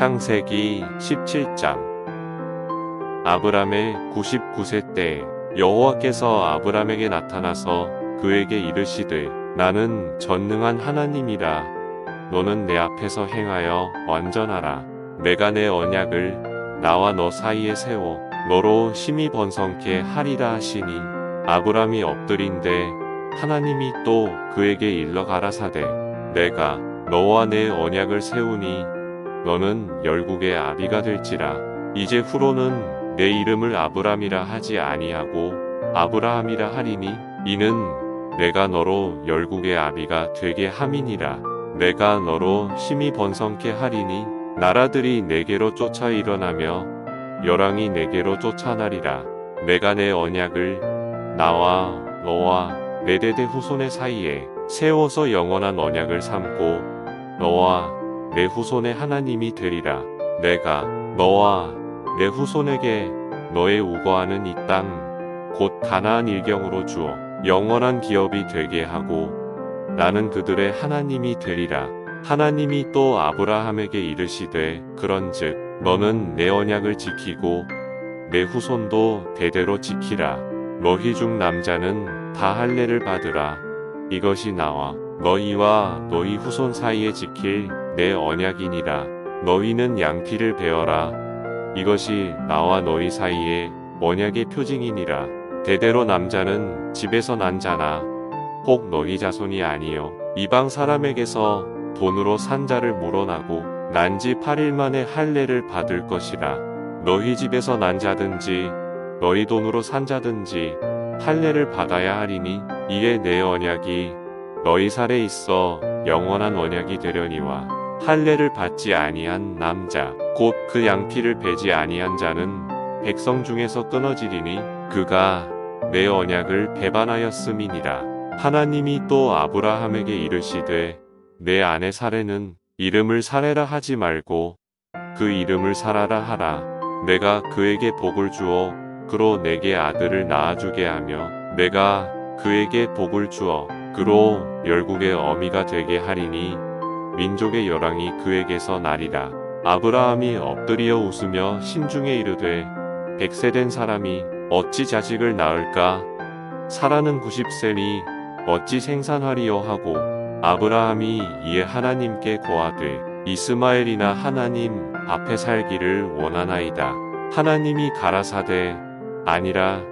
창세기 17장. 아브람의 99세 때 여호와께서 아브람에게 나타나서 그에게 이르시되 나는 전능한 하나님이라. 너는 내 앞에서 행하여 완전하라. 내가 내 언약을 나와 너 사이에 세워 너로 심히 번성케 하리라 하시니 아브람이 엎드린데 하나님이 또 그에게 일러 가라사대 내가 너와 내 언약을 세우니 너는 열국의 아비가 될지라. 이제 후로는 내 이름을 아브람이라 하지 아니하고 아브라함이라 하리니 이는 내가 너로 열국의 아비가 되게 함이니라. 내가 너로 심히 번성케 하리니 나라들이 내게로 쫓아 일어나며 열왕이 내게로 쫓아나리라. 내가 내 언약을 나와 너와 내 대대 후손의 사이에 세워서 영원한 언약을 삼고 너와 내 후손의 하나님이 되리라. 내가 너와 내 후손에게 너의 우거하는 이 땅 곧 가나안 일경으로 주어 영원한 기업이 되게 하고 나는 그들의 하나님이 되리라. 하나님이 또 아브라함에게 이르시되 그런즉 너는 내 언약을 지키고 내 후손도 대대로 지키라. 너희 중 남자는 다 할례를 받으라. 이것이 나와 너희와 너희 후손 사이에 지킬 내 언약이니라. 너희는 양피를 베어라. 이것이 나와 너희 사이에 언약의 표징이니라. 대대로 남자는 집에서 난 자나 혹 너희 자손이 아니요 이방 사람에게서 돈으로 산 자를 물어나고 난 지 8일 만에 할례를 받을 것이라. 너희 집에서 난 자든지 너희 돈으로 산 자든지 할례를 받아야 하리니 이에 내 언약이 너희 살에 있어 영원한 언약이 되려니와 할례를 받지 아니한 남자 곧 그 양피를 베지 아니한 자는 백성 중에서 끊어지리니 그가 내 언약을 배반하였음이니라. 하나님이 또 아브라함에게 이르시되 내 아내 사례는 이름을 사례라 하지 말고 그 이름을 사라라 하라. 내가 그에게 복을 주어 그로 내게 아들을 낳아주게 하며 내가 그에게 복을 주어 그로 열국의 어미가 되게 하리니 민족의 열왕이 그에게서 나리라. 아브라함이 엎드리어 웃으며 심중에 이르되 백세 된 사람이 어찌 자식을 낳을까? 사라는 90세니 어찌 생산하리요 하고 아브라함이 이에 하나님께 고하되 이스마엘이나 하나님 앞에 살기를 원하나이다. 하나님이 가라사대 아니라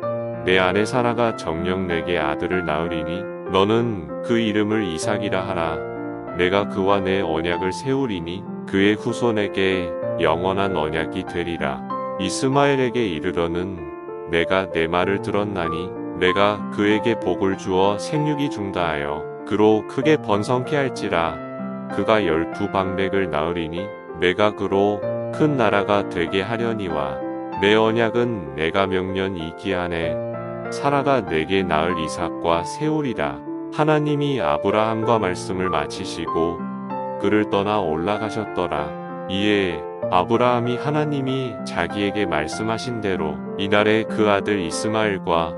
내 아내 사라가 정령 내게 아들을 낳으리니 너는 그 이름을 이삭이라 하라. 내가 그와 내 언약을 세우리니 그의 후손에게 영원한 언약이 되리라. 이스마엘에게 이르러는 내가 내 말을 들었나니 내가 그에게 복을 주어 생육이 중다하여 그로 크게 번성케 할지라 그가 열두 방백을 낳으리니 내가 그로 큰 나라가 되게 하려니와 내 언약은 내가 명년 이 기한에 사라가 내게 낳을 이삭과 세우리라 하나님이 아브라함과 말씀을 마치시고 그를 떠나 올라가셨더라. 이에 아브라함이 하나님이 자기에게 말씀하신 대로 이날에 그 아들 이스마엘과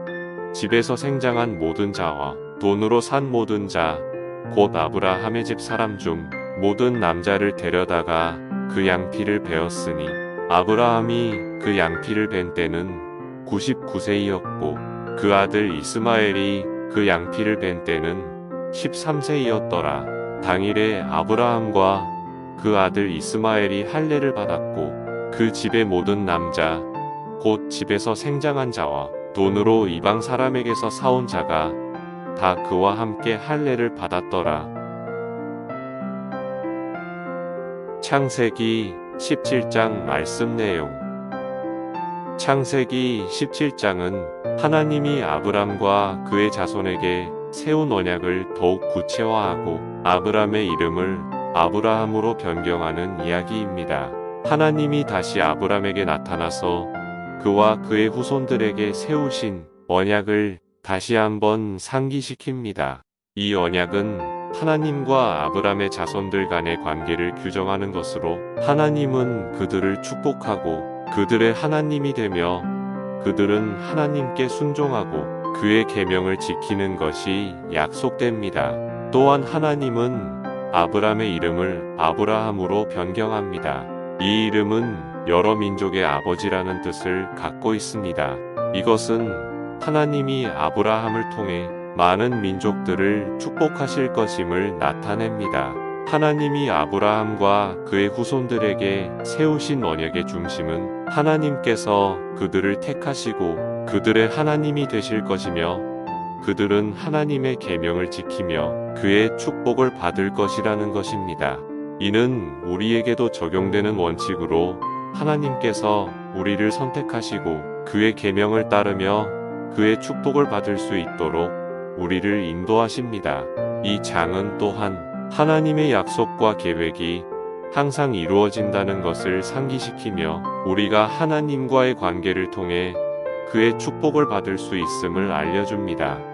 집에서 생장한 모든 자와 돈으로 산 모든 자, 곧 아브라함의 집 사람 중 모든 남자를 데려다가 그 양피를 베었으니 아브라함이 그 양피를 벤 때는 99세이었고 그 아들 이스마엘이 그 양피를 벤 때는 13세이었더라. 당일에 아브라함과 그 아들 이스마엘이 할례를 받았고 그 집의 모든 남자 곧 집에서 생장한 자와 돈으로 이방 사람에게서 사온 자가 다 그와 함께 할례를 받았더라. 창세기 17장 말씀 내용 창세기 17장은 하나님이 아브람과 그의 자손에게 세운 언약을 더욱 구체화하고 아브람의 이름을 아브라함으로 변경하는 이야기입니다. 하나님이 다시 아브람에게 나타나서 그와 그의 후손들에게 세우신 언약을 다시 한번 상기시킵니다. 이 언약은 하나님과 아브람의 자손들 간의 관계를 규정하는 것으로 하나님은 그들을 축복하고 그들의 하나님이 되며 그들은 하나님께 순종하고 그의 계명을 지키는 것이 약속됩니다. 또한 하나님은 아브람의 이름을 아브라함으로 변경합니다. 이 이름은 여러 민족의 아버지라는 뜻을 갖고 있습니다. 이것은 하나님이 아브라함을 통해 많은 민족들을 축복하실 것임을 나타냅니다. 하나님이 아브라함과 그의 후손들에게 세우신 언약의 중심은 하나님께서 그들을 택하시고 그들의 하나님이 되실 것이며 그들은 하나님의 계명을 지키며 그의 축복을 받을 것이라는 것입니다. 이는 우리에게도 적용되는 원칙으로 하나님께서 우리를 선택하시고 그의 계명을 따르며 그의 축복을 받을 수 있도록 우리를 인도하십니다. 이 장은 또한 하나님의 약속과 계획이 항상 이루어진다는 것을 상기시키며 우리가 하나님과의 관계를 통해 그의 축복을 받을 수 있음을 알려줍니다.